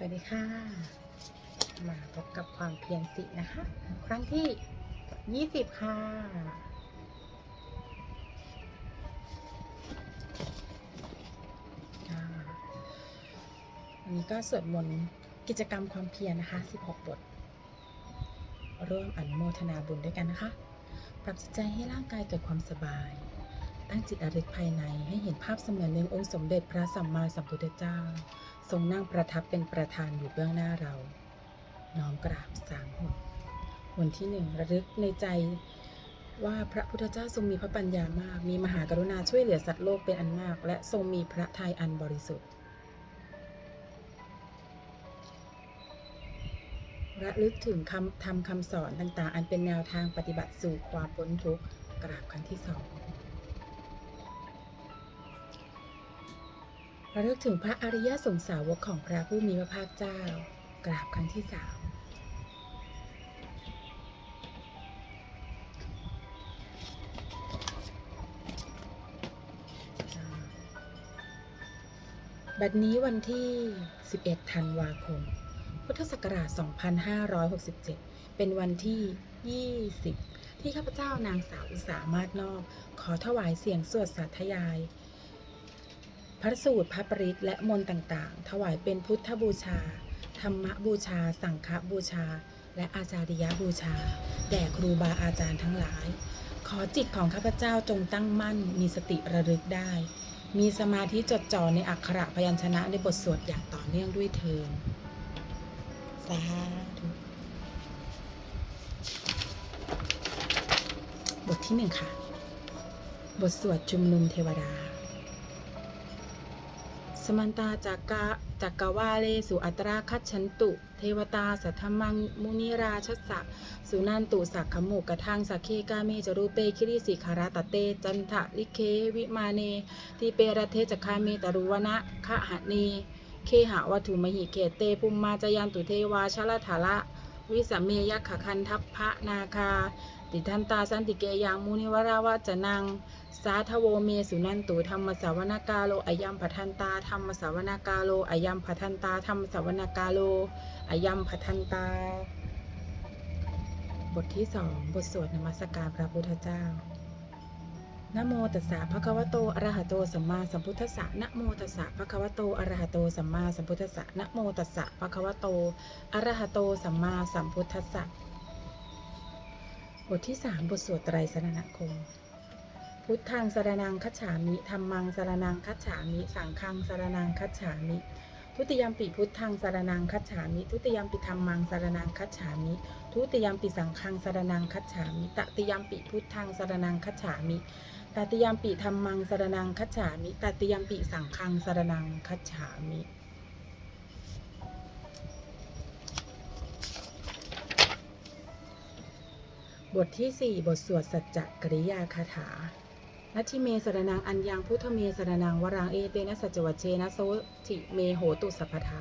สวัสดีค่ะ มาพบกับความเพียรสินะคะ ครั้งที่ 20 ค่ะ อันนี้ก็สวดมนต์กิจกรรมความเพียรนะคะ 16 บท ร่วมอนุโมทนาบุญด้วยกันนะคะ ปรับจิตใจให้ร่างกายเกิดความสบาย ตั้งจิตระลึกภายในให้เห็นภาพเสมือนหนึ่งองค์สมเด็จพระสัมมาสัมพุทธเจ้า ทรงนั่งประทับเป็นประธานอยู่เบื้องหน้าเรา น้อมกราบสามหนวันที่หนึ่งระลึกในใจว่าพระพุทธเจ้าทรงมีพระปัญญามาก มีมหากรุณาช่วยเหลือสัตว์โลกเป็นอันมาก และทรงมีพระทัยอันบริสุทธิ์ ระลึกถึงคำทำคำสอนต่างๆ อันเป็นแนวทางปฏิบัติสู่ความพ้นทุกข์กราบครั้งที่สอง ระลึกถึงพระอริยสงสาวกของพระผู้มีพระภาคเจ้า กราบครั้งที่สามบัดนี้วันที่ 11 ธันวาคม พุทธศักราช 2567 เป็นวันที่ 20 ที่ข้าพเจ้านางสาวอุสามาศนอก ขอถวายเสียงสวดสาธยาย พระสูตรพระปริตและมนต์ต่างๆ ถวายเป็นพุทธบูชา ธรรมบูชา สังฆบูชา และอาจาริยบูชา แด่ครูบาอาจารย์ทั้งหลาย ขอจิตของข้าพเจ้าจงตั้งมั่น มีสติระลึกได้ มีสมาธิจดจ่อในอักขระพยัญชนะในบทสวดอย่างต่อเนื่องด้วยเทินสาธุบทที่หนึ่งค่ะ บทสวดชุมนุมเทวดา สมันตาจากกะจักกวาเลสุอัตราคัจฉันตุ เทวตาสัทธมังมุนิราชสสะสุนันตุสักขมุกทังสักเคกาเมจรูเปคิริสิคาราตเต จันทะลิเควิมาเนทีเปรเทจคาเมตรุวนะคะหะเนเคหะวัตถุมหิเขเตปุมมาจยันตุเทวาชลถาละวิสเมยักขคันทัพพะนาคา ติทันตาสันติเกยังมุนิวราวาจนัง สาทโวเมสุนันตุธรรมสาวนากาโลอายัมพัทันตาธรรมสาวนากาโลอายัมพัทันตาธรรมสาวนากาโลอายัมพัทันตา บทที่สองบทสวดนมัสการพระพุทธเจ้านโมตัสสะภะคะวะโตอะระหะโตสัมมาสัมพุทธัสสะนโมตัสสะภะคะวะโตอะระหะโตสัมมาสัมพุทธัสสะนโมตัสสะภะคะวะโตอะระหะโตสัมมาสัมพุทธัสสะบทที่สามบทสวดไตรสรณคม พุทธังสรนังคัจฉามิธรรมังสรนังคัจฉามิสังฆังสรนังคัจฉามิ ทุติยมปิพุทธังสรนังคัจฉามิ ทุติยมปิธรรมังสรนังคัจฉามิ ทุติยมปิสังฆังสรนังคัจฉามิ ตติยมปิพุทธังสรนังคัจฉามิตติยมปิธรรมังสรนังคัจฉามิ ตติยมปิสังฆังสรนังคัจฉามิบทที่ 4 บทสวดสัจจกริยาคาถา นัตถิเมสรนังอัญญังพุทธเมสรนังวรังเอเตนะสัจวัชเชนะโสติเมโหตุสัพพทา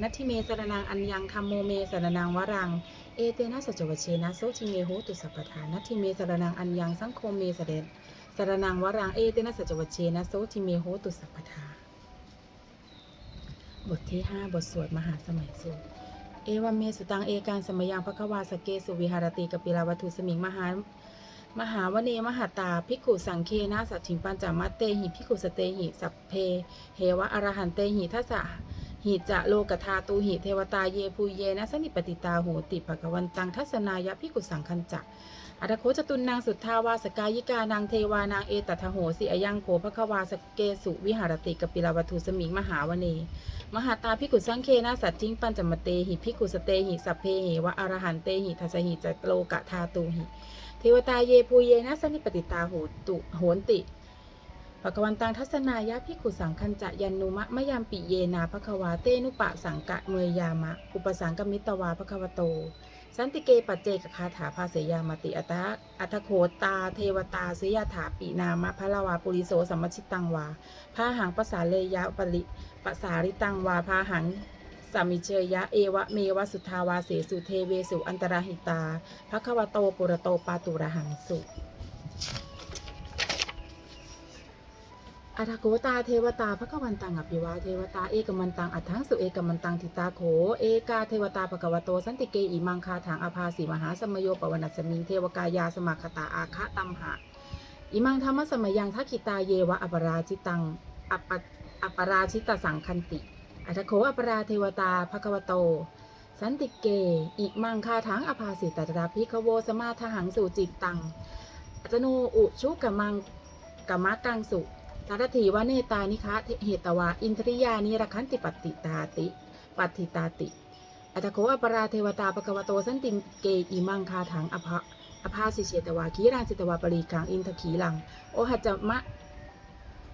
นัตถิเมสรนังอัญญังธรรมโมเมสรนังวรังเอเตนะสัจวัชเชนะโสติเมโหตุสัพพทานัตถิเมสรนังอัญญังสังโฆเมสเดนสรนังวรังเอเตนะสัจวัชเชนะโสติเมโหตุสัพพทาบทที่ 5 บทสวดมหาสมัยสูตรเอวเมสุตังเอการสมยังพระควาสเกสุวิหารติกปิลาวัตุสมิงมหา มหาวเนมหาตาภิกุสังเคนะสัจฉิงปัญจมัตเตหิภิกุสเตหิสัพเพเหวะอรหันเตหิทัสสะหิจะโลกธาตูหิเทวตาเยภูเยนะสนิปติตาโหติภกวันตังทัศนายะภิกุสังคัญจักอัตโคจตุนนางสุทธาวาสกายิกานางเทวานางเอตัทโหสิอยังโคภควาสเกสุวิหารติกปิลาวัตุสมิงมหาวเน มหาตาพิกุสังเคนะสัจจิงปัญจมเตหิพิกุสเตหิสัพเพเหวะอรหันเตหิทัสหิจโลกะธาตูหิ เทวตาเยภูเยนะสนิปติตาโหตุโหนติภควันตังทัศนายะพิกุสังคัญจะยันนุมะมะยามปิเยนาภควาเตนุปะสังกะเมยยามะ อุปสังกมิตวาภควโต สันติเกปัจเจกคาถาภาเสยามติอัตตะอัตโคตา เทวตาเสยถาปินามะพะละวาปุริโสสัมมชิตังวาพาหังภาษาเลยะปริปสาริตังวาพาหัง สามิเชยะเอวะเมวะสุทาวาเสสุเทเวสุอันตรหิตาภควโตปุระโตปาตุระหังสุออัทโกตาเทวตาพระกวันตังอภิวาเทวตาเอกมันตังอัทังสุเอกมันตังทิตาโขเอกาเทวตาปะกวโตสันติเกอิมังคาถังอภาสีมหาสมโยปวนัสมิงเทวกายาสมาคตาอาคะตัมหะอิมังธรรมสมยังทักขิตาเยวะอปราชิตังอปอปราชิตสังคันติ อัทโขอปราเทวตาภควโต สันติเก อิมังคาถังอภาสิตตราภิกขโวสมาทหังสู่จิตตัง อัตโนอุชุกมังกมะกังสุ สารถีวเนตานิคะเหตวา อินทริยานิรคันติปฏิตาติ ปัติตาติ อัตโขอปราเทวตาปกวโต สันติเก อิมังคาถังอภอภาสิเชตวาคีรังจิตวาปรีกังอินทขีลัง โอหัจจมะ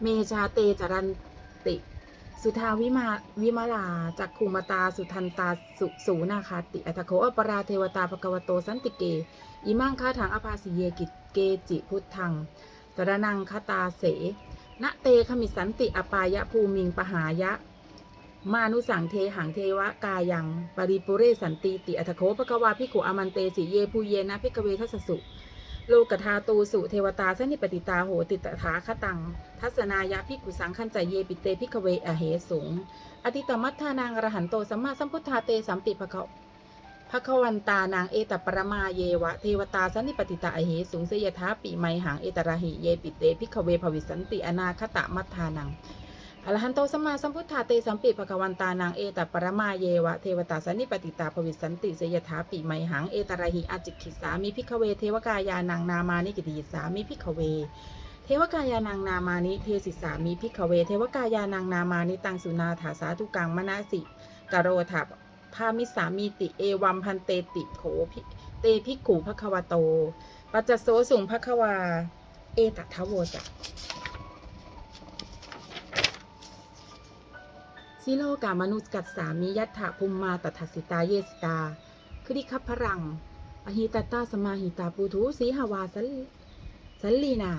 เมชาเตจรันติ สุทาวิมาวิมาลาจักขุมตาสุทันตาสุสูนาคาติอัตโขอปราเทวตาปกวโตสันติเกอิมังคาถังอภาสิเยกิจเกจิพุทธังสรนังคตาเสณเตขมิสันติอปายะภูมิงปหายะ มานุสังเทหังเทวะกายัง ปริปุเรสันติติอัทโคปะกวาพิกุอมันเตสิเยภูเยนะพิกเวทัสสุ โลกทาตูสุเทวตาสนิปติตาโหติตถาคตัง ทัศนายะพิกุสังคันใจเยปิเตพิกเวอเหสุง อติตมัทธานางอรหันโตสัมมาสัมพุทธาเตสัมติภะคะภะควันตานางเอตปรมาเยวะเทวตาสนิปติตาอเหสุงเสยทาปิไมหังเอตระหิเยปิเตพิกเวภวิสันติอนาคตมัทธานัง อรหันโตสัมมาสัมพุทธาเตสัมปิภควันตานางเอตปรมาเยวะเทวตาสันนิปติตาภวิสันติเสยถาปิไมหังเอตระหิอาจิกิสามิพิกเว เทวกายานางนามานิกิติสามิพิกเว เทวกายานางนามานิเทศิสามิพิกเว เทวกายานางนามานิตังสุนาถาสาธุกังมนาสิกโรถาพามิสามีติเอวัมพันเตติโขพิเตพิกขูภควโต ปัจจโสสุงภควา เอตัทโวจะ สิโลกามนุสกัสสามิยัตถะภูมมาตถสิตาเยสิตาคดิคัพพรัง อหิตตาสมาหิตาปูทุสีหาวาสัลสัลลีนา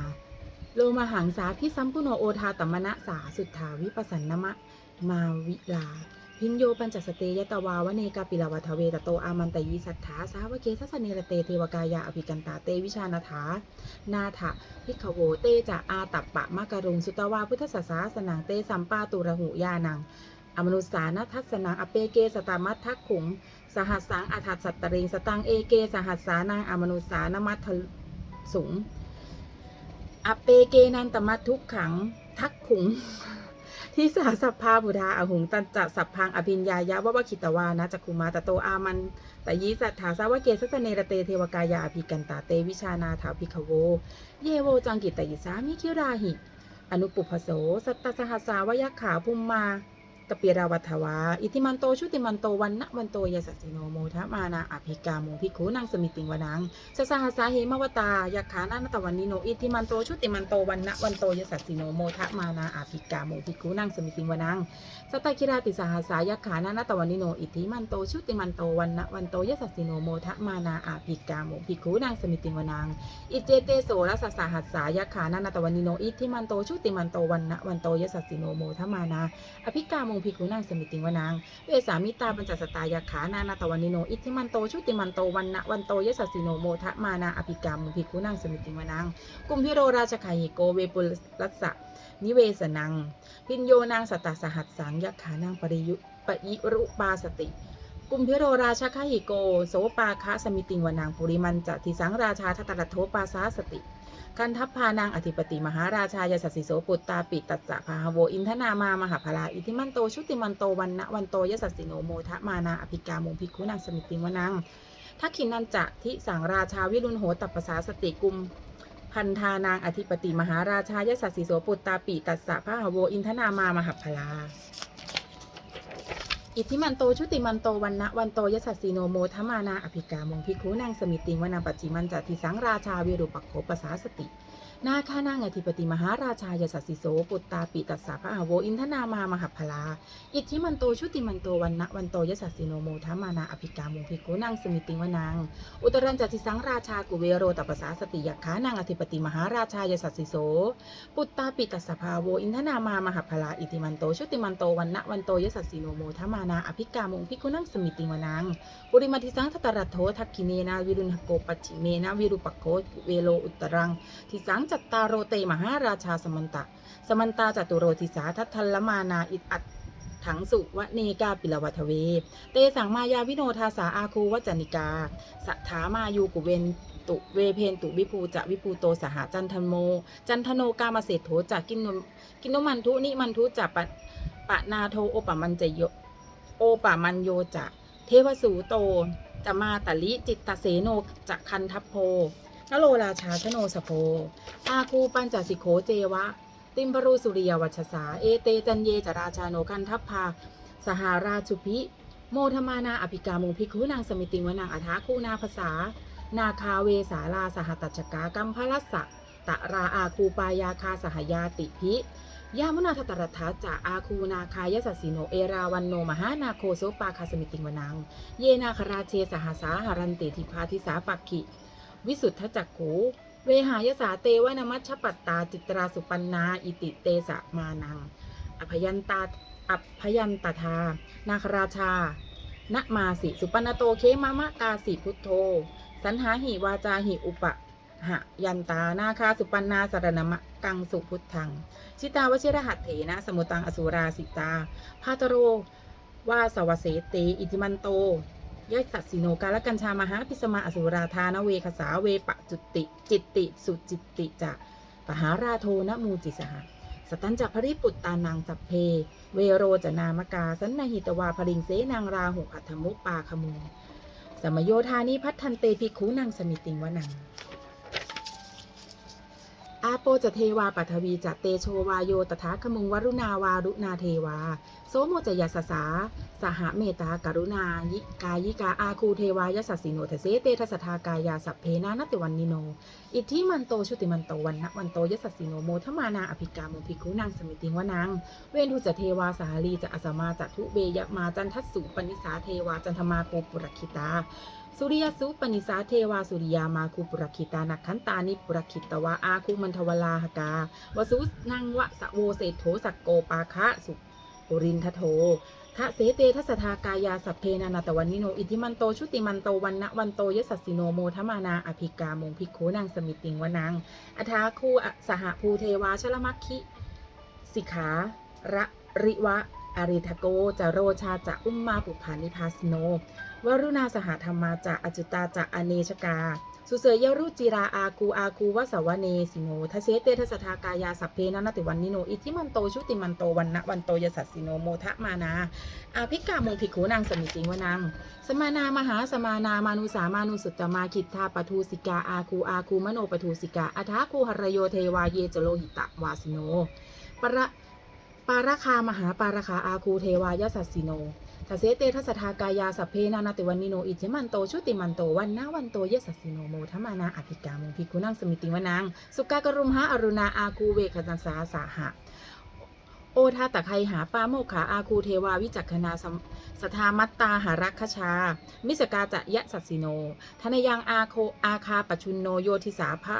โลมาหังสาพิสัมปุโนโอทาตมณะสาสุทธาวิปัสสันนมะ มาวิลา พิญโยปัญจสเตยตวาวเนกาปิลาวัทเวตโตอามันตยีสัทธาสาวเกสัสเนรเตเทวกายาอภิกันตาเตวิชานาถา นาถะพิขโวเตจะอาตัปปะมะกะรุงสุตวาพุทธศาสาสนังเตสัมปาตุระหุยานัง อมนุสานัทัสนังอเปเกสตามัททักขุง สหัสสังอัฏฐสัตตริง สตังเอเก สหัสสานังอมนุสานมัทสุง อเปเกนันตมัททุกขังทักขุงที่สาสัพพาบุธาอหุงตันจะสัพพังอภิญญายะวะวะคิตวานะจักคุมาตะโตอามันตะยีสัทธาสาวะเกสัสเนระเตเทวกายาอภิกันตาเตวิชานาถาภิกขโว เยโวจังกิตตยิสามิคิราหิ อนุปุพโส สัตตสหัสสาวยักขาภุมมา กเปียราวัฏวา อิติมันโต ชุติมันโต วันนะวันโตยสัสสิโนโมทะมานาอภิกาโมภิกขุนังสมิติงวนังสสหัสาเหมวตายักขานานตวันนิโน อิติมันโต ชุติมันโต วันนะวันโตยสัสสิโนโมทะมานาอภิกาโมภิกขุนังสมิติงวนังสตตคิราติสหัสายักขานานตวันนิโน อิติมันโต ชุติมันโต วันนะวันโตยสัสสิโนโมทะมานาอภิกาโมภิกขุนังสมิติงวนัง อิเจเตโสรัสสหัสสายขานานาตวันนิโน อิทิมันโต ชุติมันโต วันนะวันโตยสัสสิโนโมทะมานาอภิกามงพิกุนังสมิติงวนางเวสามิตาปัญจสตายาขานานาตวันิโน อิทิมันโต ชุติมันโต วันนะวันโตยสัสสิโนโมทะมานาอภิกามงพิกุนังสมิติงวนางกุมพิโรราชคาหิโกเวปุรัสสะนิเวสนัง พินโยนางสตตสหัสสังยักขานางปริยุปยิรุปาสติกุมพิโรราชคาหิโก โสปาคะสมิติงวนางปุริมันจะทิสังราชาทัตตรโทปาสาสติ กันทัพพานางอธิปติมหาราชายสัสสิโสปุตตาปิตัสสะพาหโวอินทนามามหาพลาอิทิมันโตชุติมันโตวันนะวันโตยสัสสิโนโมทะมานาอภิกามงพิกุนางสมิติวนังทักขินันจะทิสังราชาวิรุณโหตัปปสาสติกุมพันธานางอธิปติมหาราชายสัสสิโสปุตตาปิตัสสะพาหโวอินทนามามหาพลา อิทธิมันโตชุติมันโตวันนะวันโตยสัสสีโนโมทมานาอภิกามงพิคุนางสมิติงวนาปัจจิมันจัติสังราชาวิรุปักโขปสาสติ นาคานางอธิปติมหาราชายสัสสิโสปุตตาปิตัสสะพระอาโวอินทนามามหาพลา อิทธิมันโตชุติมันโตวันนะวันโตยสัสสิโนโมทามานาอภิกามงพิคุนางสมิติวนางอุตรันจัติสังราชากุเวโรตปปสาสติยักขานางอธิปติมหาราชายสัสสิโสปุตตาปิตัสสะภาโวอินทนามามหาพลาอิติมันโตชุติมันโตวันนะวันโตยสัสสิโนโมทามานาอภิกามงพิกุนังสมิติวนังปุริมาทิสังทตรัตโททักขิเนนาวิรุณหโกปัจฉิเมนะวิรุปโคเวโลอุตรังทิสังจัตตาโรเตมหาราชาสมันตะ สมันตาจตุโรติสาทัททัลมานาอิอัตถังสุวเนกาปิลวัทเว เตสังมายาวิโนทาสาอาคูวจนิกา สัทธามายูกุเวนตุเวเพนตุวิภูจะวิภูโตสหจันทนโม จันทโนกามเศรษโถจากกินนกินนมันทุนิมันทุจะปะปะนาโทโอปะมันจะโยโอปะมันโยจะ เทวสูโตจะมาตลิจิตตเสโนจะคันทัพโพ นโลราชาชโนสโพอาคูปัญจสิโขเจวะ ติมปรูสุริยวัชสา เอเตจันเยจราชาโนคันทัพพา สหาราชุพิ โมธมานาอภิกามุภิกุนางสมิติวนางอัฐาคูนาภาษา นาคาเวสาลาสหตัจกากัมพลัสสะตะราอาคูปายาคาสหยาติพิยามุนาทตรทัจจะอาคูนาคายสัสิโนเอราวันโนมหานาโคโซปาคาสมิติงวนัง เยนาคราเชสหสาหารันติทิพาทิสาปักขิ วิสุทธจักขูเวหายสาเตวนามัชปัตตาจิตราสุปันนา อิติเตสะมานัง อภยันตาอภยันตทา นาคราชาณมาสิสุปันโตเคมามะกาสิพุทโธ สันหาหิวาจาหิอุปะหะยันตานาคาสุปันนาสารณมะกังสุพุทธัง ชิตาวชิรหัตเถนะ สมุตังอสุราสิตาพาตโรวาสวเสเตอิติมันโต ย่อยสัตสีโนกาละกัญชามหาพิสมาอสุราธานเวคสาเวปะจุติ จิตติ สุจิตติจะปหาราโทนะมูจิสหะสตันจะภริปุตตานังสัพเพ เวโรจนามกา สันนหิตวาพริงเสนางราหุอัธมุปปาขมูสมโยธานิพัฒทันเตภิกขุนางสมิติงวนัง อาโปจะเทวาปัทวีจะเตโชวาโยตถาคมุงวรุณาวารุณาเทวา โสโมจยาสสา สหเมตากรุณายิกายิกาอาคูเทวายสัสสิโนเทเสเตทัสทากายาสัพเพนานติวันนิโน อิทธิมันโตชุติมันโตวันนะวันโตยสัสสิโนโมทมานาอภิกามุภิกขุนางสมิติวนัง เวนทุจะเทวาสหลีจะอสมาจะทุเบยมาจันทัสสุปนิสาเทวาจันทมาโกปุรคิตา สุริยสุปนิสาเทวาสุริยามาคูปุรคิตานักขันตานิปุรคิตวาอาคูมันทวลาหกาวสุนังวะสะโวเศรษโถสักโกปาคะสุปุรินทโททะเสเตทัสทากายาสัพเพนานาตวันนิโน อิทิมันโต ชุติมันโตวันนะวันโตยสัสสิโนโมทมานา อภิกามงภิกขุนางสมิติงวนังอัฐาคูสหภูเทวาชลมัคคิ สิขาระริวะ อาริทโกจโรชาจะอุมมาปุพานิพาสโน วรุณาสหธรรมาจะอจุตาจะอเนชกา สุเสยยรุจิราอากูอากูวสวเนสิโนทเสเตทสทากายาสัพเพนนติวันนิโน อิทิมันโตชุติมันโตวันนะวันโตยสัสสิโนโมทะมานา อาภิกามงภิกขุนางสมิจิงวนัง สมานามหาสมานามานุสามานุสุตตมาคิทธาปทูสิกาอาคูอาคูมโนปทูสิกาอัฐาคูหรโยเทวาเยจโลหิตะวาสิโน ประ ปาราคามหาปาราคาอาคูเทวายสัสสิโนทเสเตทัสทากายาสัพเพนานาติวันนิโนอิจิมันโตชุติมันโตวันนาวันโตเยสัสสิโนโมทมานาอภิกามงพิกุนังสมิติวนังสุกากรุมหาอรุณาอาคูเวคจันสาสาหะโอทาตะไคหาปาโมกขาอาคูเทวาวิจักขณาสมสทามัตตาหารักขชา มิสกาจะยะสัสสิโนทนยังอาโคอาคาปชุนโนโยทิสาภะ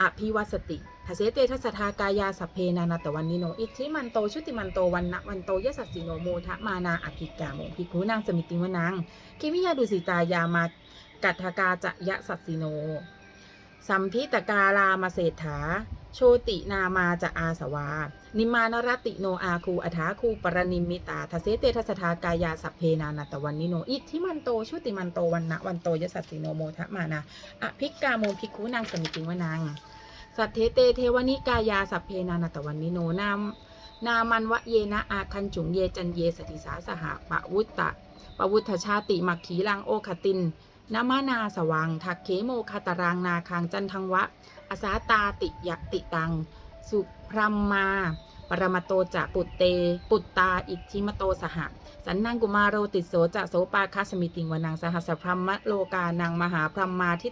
อภิวัสติ ทเสเตทัสทากายาสัพเพนานาตวันนิโน อิทธิมันโต ชุติมันโต วันนะวันโตยสัสสิโนโมทะมานาอภิกาโมภิกขุนางสมิติวนังกิมิยาดุสิตายามากัตถกาจะยะสัสสิโน สัมพิตกาลามาเศรษฐา โชตินามาจะอาสวา นิมานรติโนอาคูอัฐาคูปรนิมิตาทเสเตทัสทากายาสัพเพนานาตวันนิโน อิทธิมันโต ชุติมันโต วันนะวันโตยสัสสิโนโมทะมานาอภิกาโมภิกขุนางสมิติวนัง สัทเทเตเทวนิกายาสัพเพนานาตวันนิโนนามนามันวะเยนะอาคันจุงเยจันเยสติสาสหะปะวุตตะปะวุฒชาติมักขีลังโอคตินนามานาสวังทักเคโมคาตารางนาคางจันทังวะอาสาตาติยะติตัง สุพรมมา ปรมโตจะปุตเต ปุตตาอิทธิมโตสหะสันนังกุมารโรติโสจะโสปาคาสมิติงวนังสหัสพรัมมะโลกานังมหาพรัมมาทิ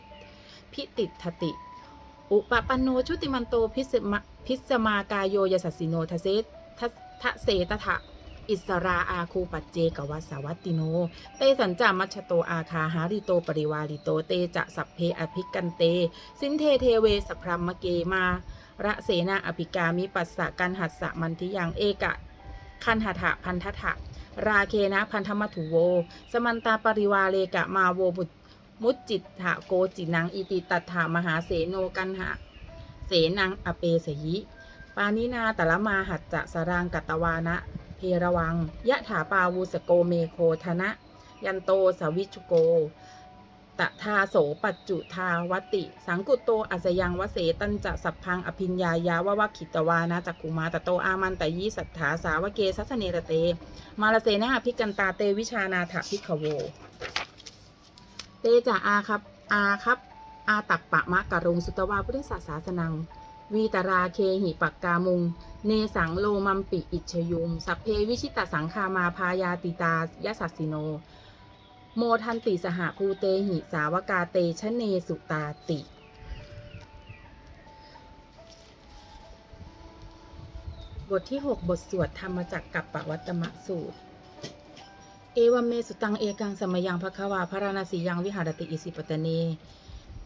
พิติทติ อุปปันโนชุติมันโตพิสมพิสมากายโยยสัสสิโนทะเสทะทะเสตถะอิสราอาคูปัจเจกวัสวัตติโน เตสัญจามัชโตอาคาหาริโตปริวาริโตเตจะสัพเพอภิกันเต สินเทเทเวสพรัมเกมาระเสนาอภิกามิปัสสะกันหัสสะมันทิยังเอกะ คันหทะพันทถะราเคนะพันธมัตุโว สมันตาปริวาเลกะมาโวบุต มุจจิตถะโกจินังอิติตัถามหาเสโนกันหะ เสนังอเปสยิ ปานินาตละมาหัจจะสรังกัตวานะเพระวัง ยะถาปาวุสโกเมโคธนะ ยันโตสวิชุโกตทาโสปัจจุทาวติ สังกุตโตอัสยังวเสตันจะสัพพังอภิญญายาวะวะขิตวานะจักกุมาตโตอามันตยีสัทธาสาวเกสัสเนรเต มาลเสนะอภิกันตาเตวิชานาถพิกขโว เตจะอาครับ อาครับ อาตักปะมะกะรงสุตวาพุทธศาสาสนัง วีตราเคหิปักกามุง เนสังโลมัมปิอิชยุม สัพเพวิชิตสังคามาพายาติตายสัสสิโน โมทันติสหภูเตหิสาวกาเตชะเนสุตาติบทที่ 6 บทสวดธรรมจักกับปวัตตมะสูตร เอวเมสุตังเอกังสมยังภควาพระราณสียังวิหารติอิสิปตเน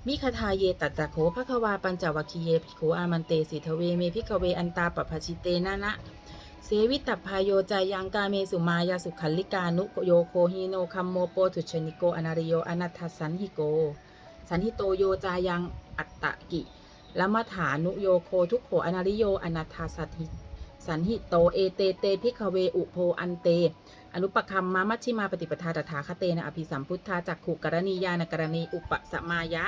มิคทาเยตัตตะโขภควาปัญจวัคคีเยภิกขุอามันเตสิทเวเมภิกเวอันตาปภชิเตนะนะเสวิตัพายโยจายังกาเมสุมายาสุขัลลิกานุโยโคฮิโนคัมโมโปทุชนิโกอนาริโยอนัทสันหิโก สันหิโตโยจายังอัตตะกิละมัฐานุโยโคทุกโขอนาริโยอนัทสัตหิ สันหิโต เอเตเตพิกขเวอุโพอันเต อนุปคัมมามัชชิมาปฏิปทาตถาคเตนะอภิสัมพุทธาจักขุกรณียานกรณีอุปสมายะ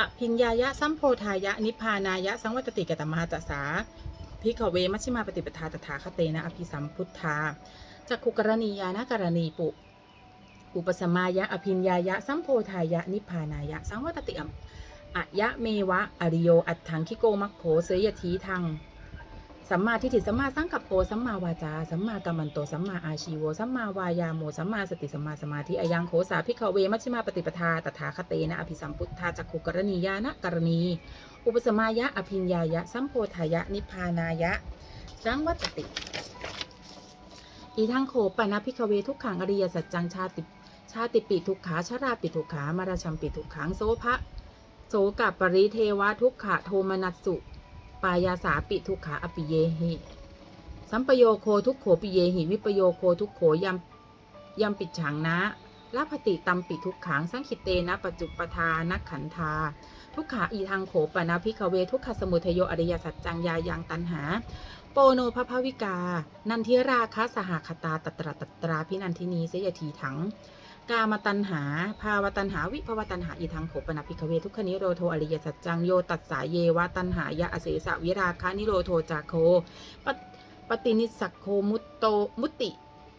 อภิญญายะสัมโพธายะ นิพานายะ สังวัตติกตมาจัสสาพิกขเวมัชชิมาปฏิปทาตถาคเตนะอภิสัมพุทธาจักขุกรณียานกรณีปุอุปสมายะ อภิญญายะ สัมโพธายะ นิพานายะ สังวัตติอัมอะยะเมวะ อริโย อัตถังคิโกมัคโขเสยยทีทัง สัมมาทิฏฐิสัมมาสังกัปโปสัมมาวาจาสัมมากัมมันโตสัมมาอาชีโวสัมมาวายาโมสัมมาสติสัมมาสมาธิอายังโขสาพิกขเวมัชฌิมาปฏิปทาตถาคเตนะอภิสัมพุทธาจักขุกรณียานะกรณี อุปสมายะอภิญญายะ สัมโพธายะ นิพพานายะ สังวัตติ อีทังโขปนะพิกขเวทุกขังอริยสัจจังชาติชาติปิทุกขาชราปิทุกขามาราชัมปิทุกขังโสภะโสกับปริเทวะทุกขะโทมนัสสุายาสาปิทุกขาอปิเยหิสัมปโยโคทุกโขปิเยหิวิปโยโคทุกโขยำยำปิดฉังนะลาภติตัมปิทุกขังสังคิเตนะปัจจุปทานักขันธา ทุกขาอีทางโขปนาพิกเว ทุกขสมุทโยอริยสัจจังยายังตันหา โปโนภภวิกา นันทิราคะสหคตาตตราตตราพินันทินีเสยทีถัง กามตันหา ภาวตันหา วิภวตันหา อีทางโขปนาพิกเวทุกขนิโรโทอริยสัจจังโยตัสสาเยวะตันหายะอเสสะวิราคานิโรโทจาโคปตปฏินิสักโคมุตโตมุติ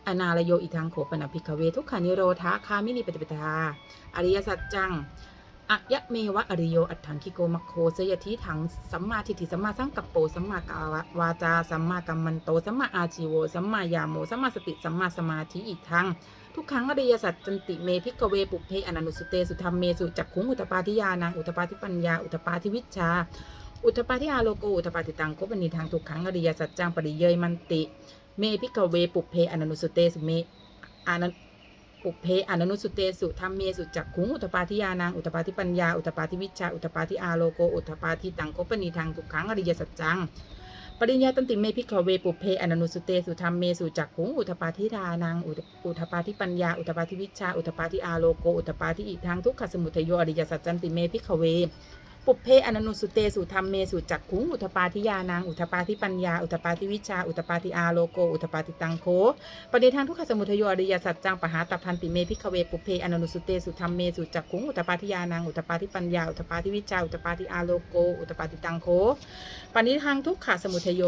อนาลโยอีทางโขปนาพิกเวทุกขานิโรธาคามินิปฏิปทา อริยสัจจังอะยะเมวะอริโยอัตถังคิโกมัคโคเสยทีถังสัมมาทิฏฐิสัมมาสังกัปโปสัมมากาวาจาสัมมากัมมันโตสัมมาอาชีโวสัมมายาโมสัมมาสติสัมมาสมาธิอีกทั้ง ทุกครั้งอริยสัจจันติเมพิกเวปุเพอนันุสุเตสุธรรมเมสุจักขุงอุตปาทิยานังอุตปาทิปัญญาอุตปาทิวิชา อุตปาทิอาโลโกอุตปาทิตังโคปนิทางทุกครั้งอริยสัจจังปริเยยมันติ เมพิกเวปุเพอนันุสุเตสุเมอานันปุเพอนันุสุเตสุธรรมเมสุจักขุงอุตปาทิยานังอุตปาทิปัญญาอุตปาทิวิชชาอุตปาทิอาโลโกอุตปาทิตังโคปนิทางทุกครั้งอริยสัจจัง ปริญญาตันติเมพิกขเวปุเพอนันุสุเตสุธรรมเมสุจักขุงอุทปาทิทานังอุทปาทิปัญญา อุทปาทิวิชา อุทปาทิอาโลโก อุทปาทิอิทางทุกขสมุทโยอริยสัจจันติเมพิกขเว ปุเพอนันุสุเตสุธรรมเมสุจักขุงอุทปาทิยานางอุทปาทิปัญญาอุทปาทิวิชาอุทปาทิอาโลโกอุทปาทิตังโคปฏิทางทุกขสมุทโยอริยสัจจังปหาตพันติเมพิกเวปุเพอนันุสุเตสุธรรมเมสุจักขุงอุทปาทิยานางอุทปาทิปัญญาอุทปาทิวิชาอุทปาทิอาโลโกอุทปาทิตังโคปณิทางทุกขสมุทโย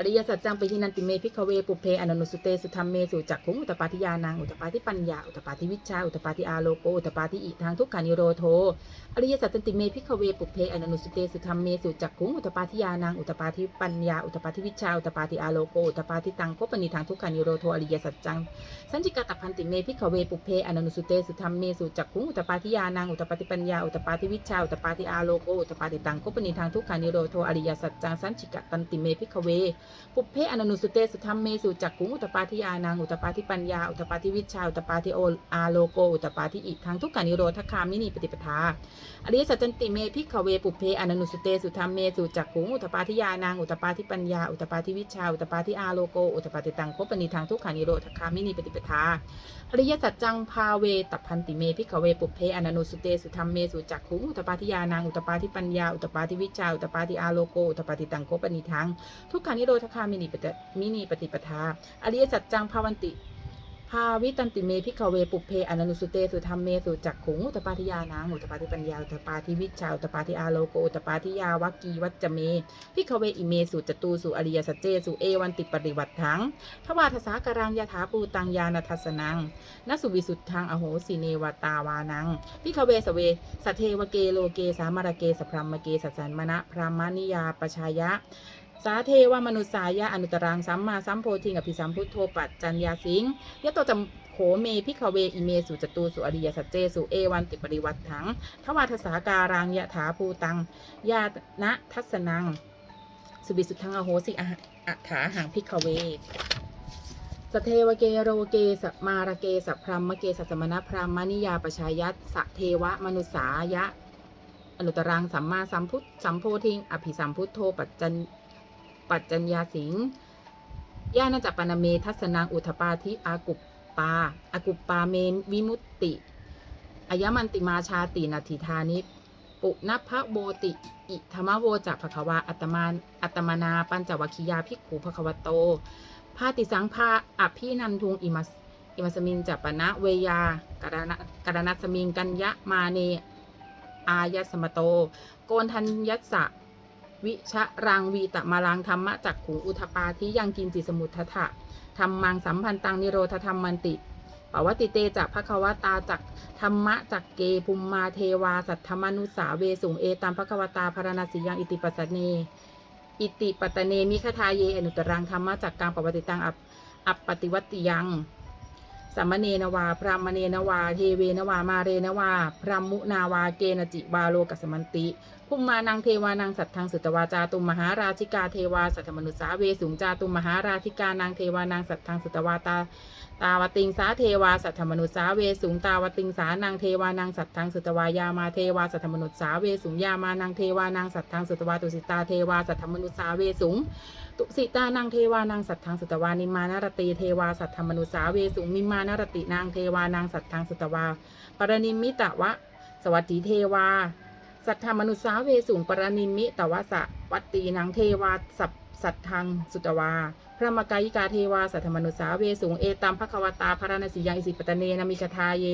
อริยสัจจังปิทินันติเมพิกขเวปุเพอนันุสุเตสุธรรมเมสุจักขุงอุตปาทิยานังอุตปาทิปัญญาอุตปาทิวิชาอุตปาทิอาโลโกอุตปาทิอิทางทุกขานิโรโทอริยสัจจันติเมพิกขเวปุเพอนันุสุเตสุธรรมเมสุจักขุงอุตปาทิยานังอุตปาทิปัญญาอุตปาทิวิชาอุตปาทิอาโลโกอุตปาทิตังโคปนิทางทุกขานิโรโทอริยสัจจังสัญจิกาตพันติเมพิกขเวปุเพอนันุสุเตสุธรรมเมสุจักขุงอุตปาทิยานังอุตปาทิปัญญาอุตปาทิวิชาอุตปาทิอาโลโกอุตปาทิตังโคปนิทางทุกขานิโรโทอริยสัจจังสัญจิกาตันติเมพิกขเวปุเพอนันุสุเตสุธรรมเมสุจักขุงอุตปาทิยานางอุตปาทิปัญญาอุตปาทิวิชาอุตปาทิโออาโลโกอุตปาทิอิทังทุกขานิโรธคามินีปฏิปทาอริยสัจจันติเมพิกขเวปุเพอนันุสุเตสุธรรมเมสุจักขุงอุตปาทิยานางอุตปาทิปัญญาอุตปาทิวิชาอุตปาทิอาโลโกอุตปาทิตังคปนิทังทุกขานิโรธคามินีปฏิปทาอริยสัจจังพาเวตัพันติเมพิกขเวปุเพอนันุสุเตสุธรรมเมสุจักขุงอุตปาทิยานางอุตปาทิปัญญาอุตปาทิวิชชาอุตปาทิอาโลโกอุตปาทิตังโคปนิทังทุกขานิโรธคามินิปตมินีปฏิปทา อริยสัจจังภาวันติภาวิตันติเมพิกเวปุเพอนันุสุเตสุธรรมเมสุจักขุงอุตปาทิยานางอุตปาทิปัญญาอุตปาทิวิชชาอุตปาทิอาโลโกอุตปาทิยาวกีวัจจเมพิกเวอิเมสุจตูสุอริยสัจเจสุเอวันติปริวัตถังทวาทสาการังยถาปูตังยานัทสนังนสุวิสุทธังอโหสิเนวตาวานังพิคเวสเวสเทวเกโลเกสามารเกสพรมเกสัสสันมณะพรหมนิยาปชายะ สาเทวมนุสายะอนุตรังสัมมาสัมโพธิงอภิสัมพุทโธปัจจัญญาสิงยะโตจำโขเมพิคเวอิเมสุจตูสุอริยสัจเจสุเอวันติปริวัตถังทวาทสาการังยะถาภูตังยานะทัสนัง สุบิสุทังอโหสิอะหะอะถาหังพิคเวสเทวเกโรเกสมารเกสพรหมเกสสมณพรหมนิยาปชายัตสเทวมนุสายะอนุตรังสัมมาสัมพุทธสัมโพธิงอภิสัมพุทโธปัจจัน ปัจจัญญาสิงญาณจัปปนเมทัสนังอุทปาทิอากุปปาอากุปปาเมนวิมุตติอายมันติมาชาตินาทิธานิปุณพะโบติ อิธรรมโวจักภควาอัตมานอัตมนาปัญจวัคคียาภิกขุภควโตพาติสังภาอภินันทุงอิมัสอิมัสมินจัปปนะเวยากรณะกรณัสมิงกัญญะมาเน อายสมโต โกนทัญยัสสะ วิชะรังวีตะมาลังธรรมะจักขุงอุทปาทิยังกินจิสมุททะธรรมังสัมพันตังนิโรธธรรมมันติปวัติเตจักภควตาจักธรรมะจักเกภุมมาเทวาสัทธมนุสาเวสุงเอตัมภควตาพารณสิยังอิติปัสเน อิติปัตเนมิคทาเยอนุตรังธรรมะจักกังปวัติตังอัปปปติวัติยังสัมมเนนวา พรามเนนวา เทเวนวา มาเรนวา พรหมุนาวา เกณจิวาโลกัสมันติ ภุมมานังเทวานังสัตทังสุตวาจาตุมมหาราชิกาเทวาสัทธมนุสาเวสุงจาตุมมหาราชิกานังเทวานังสัตทังสุตวาตาตาวติงสาเทวาสัทธมนุสาเวสุงตาวติงสานังเทวานังสัตทังสุตวายามาเทวาสัทธมนุสาเวสุงยามานังเทวานังสัตทังสุตวาตุสิตาเทวาสัทธมนุสาเวสุงตุสิตานังเทวานังสัตทังสุตวานิมานารตีเทวาสัทธมนุสาเวสุงมิมานารตินางเทวานังสัตทังสุตวาปรนิมมิตะวะ สวัสดีเทวา สัทธามนุสาเวสุงปรนิมิตวะสะวัตตีนางเทวาสัพสัทธังสุตวา พระมกายิกาเทวาสัทธมนุสาเวสุงเอตัมภควตาพระนสิยังอิสิปตเนนามิคทาเย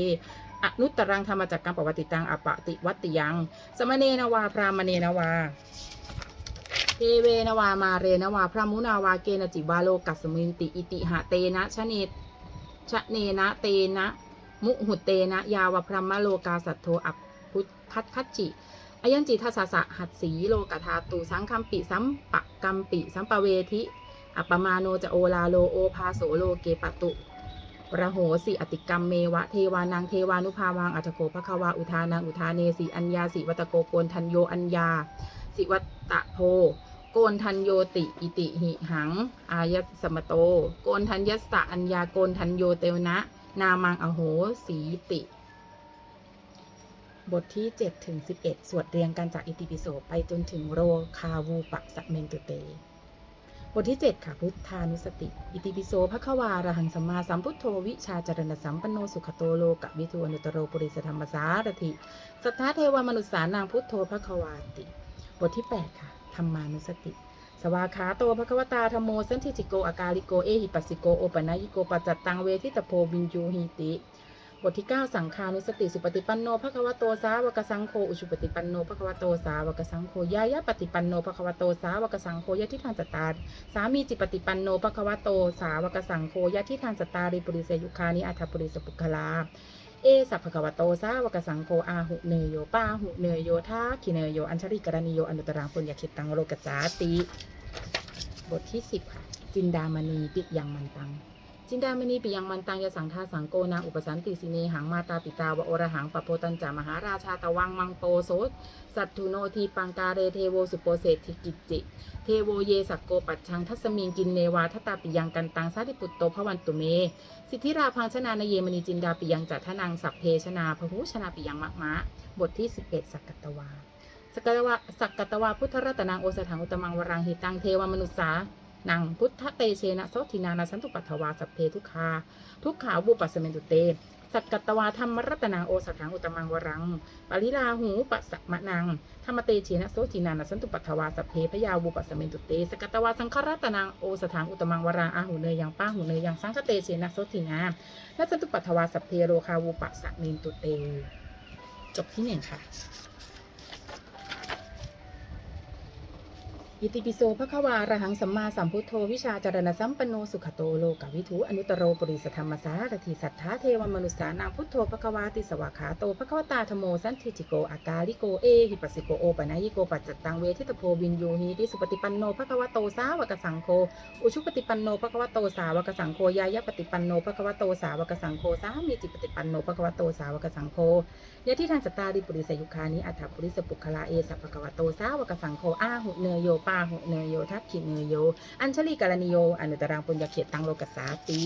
อนุตตรังธรรมจักกังปวัติตังอปะติวัติยัง สมเนนวา พรามเนนวาเทเวนวามาเรนวา พระมุนาวาเกนจิวาโลกัสมินติอิติหะเตนะชะเนชะเนนะเตนะ มุหุเตนะ ยาวพรหมโลกาสัทโทอัปพุทคัตคัจจิ อายัญจิทัสสะหัดสีโลกธาตุสังคัมปิสัมปะกัมปิสัมปะเวทิอัปมาโนจะโอลาโลโอภาโสโลเกปตุระโหสิอติกรรมเมวะเทวานังเทวานุภาวังอัตโกภควาอุทานังอุทาเนสีอัญญาสิวัตโกโกนทันโยอัญญา สิวัตะโพโกนทันโยติอิติหิหัง อายสมโต โกนทันยัสสะอัญญาโกนทันโยเตวนะ นามังอโหสีติ บทที่ 7 ถึง 11 สวดเรียงกันจากอิติปิโสไปจนถึงโรคาวูปะสะเมนตุเต บทที่ 7 ค่ะพุทธานุสติ อิติปิโสภควาระหังสัมมาสัมพุทโธวิชาจารณสัมปันโนสุขโตโลกวิทูอนุตโรปุริสธรรมสารถิ สัทธาเทวมนุษสานางพุทโธภควาติ บทที่ 8 ค่ะธรรมานุสติสวาขาโตภควตาธรรมโมสันทิจิโกอากาลิโกเอหิปัสสิโกโอปนัยิโกปัจจัตตังเวทิตโพวินยูหิติ บทที่ 9 สังคานุสติสุปฏิปันโนภควโตสาวกสังโฆอุชุปฏิปันโนภควโตสาวกสังโฆยายะปฏิปันโนภควโตสาวกสังโฆยะทิทานจตาสามีจิปฏิปันโนภควโตสาวกสังโฆยะทิทานจตาริปุริเสยุคานิอัฏฐปุริสปุคลาเอสัพพะกวโตสาวกสังโฆอาหุเนยโยปาหุเนยโยทาคิเนยโยอัญชริกรณิโยอนุตรังปุญญคิตังโลกจจาติ บทที่ 10 ค่ะ จินดามณีปิยังมันตัง จินดามณีปิยังมันตังยสังทาสังโกนาอุปสันติสิเนหังมาตาปิตาวะโอระหังปะโพตันจามหาราชาตะวังมังโปโสสัตถุโนทีปังกาเรเทโวสุโปเศรษฐิกิจจิ เทโวเยสักโกปัจชังทัสมิงกินเนวาทตาปิยังกันตังสาธิปุตโตพระวันตุเม สิทธิราพังชนานเยมณีจินดาปิยังจัตทนังสัพเพชนาพหูชนาปิยังมะมะ บทที่ 11 สักกตวาสักกตวาสักกัตตวาพุทธรัตนังโอสถังอุตมังวรังหิตังเทวมนุษสา นังพุทธเตเชนะโสทินานาสันตุปัทวาสัพเพทุกขาทุกขาบุปัสสเมนตุเต สักกัตวาธรรมรัตนังโอสถังอุตมังวรัง ปริลาหูปัสสะมะนัง ธรรมเตเชนะโสทินานาสันตุปัทวาสัพเพพยาวุปัสสเมนตุเตสกกัตวาสังฆรัตนังโอสถังอุตมังวรังอาหูเนยยังป้าหูเนยยังสังฆเตเชนะโสทินานาสันตุปัทวาสัพเพโรคาวุปัสสะเมนตุเต จบที่หนึ่งค่ะ อิติปิโสภควาระหังสัมมาสัมพุทโธวิชาจารณสัมปันโนสุขโตโลกวิทูอนุตโรปุริสธรรมสารถิสัทธาเทวมนุษสานังพุทโธภควาติสวาขาโตภควตาธโมสันทิจิโกอากาลิโกเอหิปัสสิโกโอปะนายิโกปัจจตังเวทิตโพวินยูหีติสุปฏิปันโนภควโตสาวกสังโฆอุชุปฏิปันโนภควโตสาวกสังโฆยายะปฏิปันโนภควโตสาวกสังโฆสามีจิปฏิปันโนภควโตสาวกสังโฆยะที่ทางจตาริปุริสยุคานิอัฏฐปุริสปุคลาเอสัพพะกวโตสาวกสังโฆอาหุเนโยปาหุเนยโยทักขิเนยโย อัญชลีกาลนิโย อนุตรังปุญญเขตตังโลกัสสาติ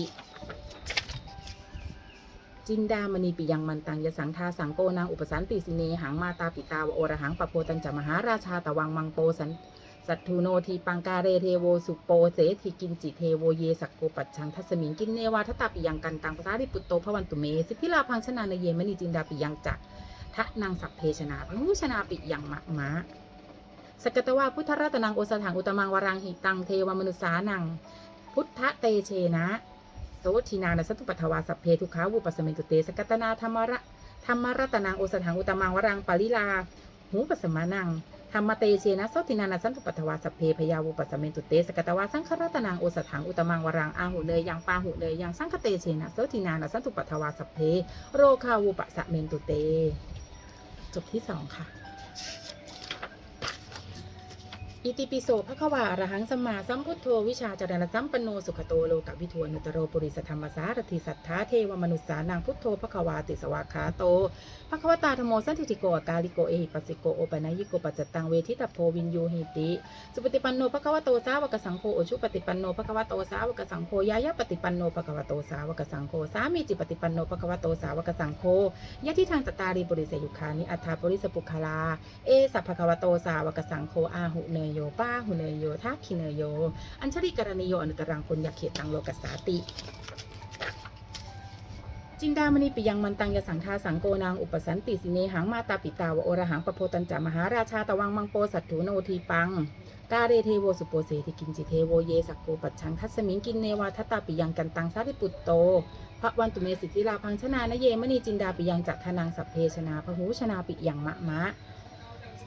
จินดามณีปิยังมันตังยสังทาสังโกนางอุปสันติสิเนหังมาตาปิตาวโอระหังปะโพตัญจมหาราชาตะวังมังโปสันสัตถุโนทีปังกาเรเทโวสุโปเสทิกินจิเทโวเยสักโกปัจชังทัสมิงกินเนวาทตาปิยังกันตังภาษาริปุตโตพระวันตุเมสิทธิลาพังชนานเยมณีจินดาปิยังจักทะนางสัพเพชนาพหูชนาปิยังมะมะ สกตวาพุทธรัตนังโอสถังอุตมังวรังหิตังเทวมนุษสานัง พุทธเตเชนะโสทินานสัตตุปัทวาสัพเพทุขาวุปสสมิตุเตสกตนาธรรมระธรรมรัตนังโอสถังอุตมังวรังปริลาหูปสมานังธรรมเตเชนะโสตินานาสันตุปัทวาสัพเพพยาวุปสสมิตุเตสกตวาสังฆรัตนังโอสถังอุตมังวรังอาหูเนยยังปาหูเนยยังสังฆเตเชนะโสตินานาสันตุปัทวาสัพเพโรคาวุปสสมิตุเต จบที่สองค่ะ อิติปิโสภควาอรหังสัมมาสัมพุทโธวิชาจารณสัมปันโนสุขโตโลกวิทวนุตโรปุริสธรรมสารถิสัทธาเทวมนุษสานังพุทโธภควาติสวาขาโตภควตาธโมสันติโกกาลิโกเอหิปัสสิโกโอปนายิโกปัจจตังเวทิตาโพวินยูหิติสุปฏิปันโนภควโตสาวกสังโฆโอชุปฏิปันโนภควโตสาวกสังโฆยายะปฏิปันโนภควโตสาวกสังโฆสามีจิปฏิปันโนภควโตสาวกสังโฆยะที่ทางจตารีปุริสยุคานิอัฏฐาปุริสปุคลาเอสัพพะควโตสาวกสังโฆอาหุเนยโยป้าหุเนยโยทักขิเนยโย อัญชลิกรณีโยอนุตรังปุญญเขตตังโลกัสสาติจินดามณีปิยังมันตังยสังทาสังโกนางอุปสันติสิเนหังมาตาปิตาวะโอระหังปะโพตัญจามหาราชาตะวังมังโปสัตถุโนทีปังกาเรเทโวสุโปเสติกินจิเทโวเยสักโกปัจชังทัสมิงกินเนวาทัตตาปิยังกันตังสาริปุตโตพระวันตุเมสิทธิลาพังชนานเยมณีจินดาปิยังจักทนังสัพเพชนาพหูชนาปิยังมะมะ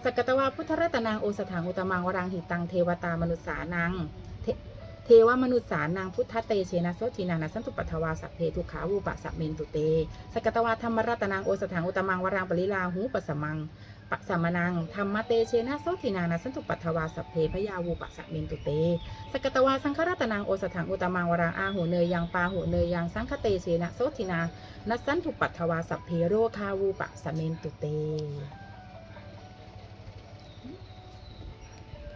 สกตวาพุทธรัตนังโอสถังอุตมังวรังหิตังเทวตามนุษสานังเทเทวมนุษสานังพุทธเตเชนะโสทินานาสันตุปัทวาสัพเพทุขาวูปะสัพเมนตุเต สกตวาธรรมรัตนังโอสถังอุตมังวรังปริลาหูปสมังปะสมนังธรรมเตเชนะโสทินานาสันตุปัทวาสัพเพพยาวูปะสัพเมนตุเต สกตวาสังฆรัตนังโอสถังอุตมังวรังอาหูเนยยังปาหูเนยยังสังฆเตเชนะโสทินานัสสันตุปัทวาสัพเพโรคาวูปะสัพเมนตุเต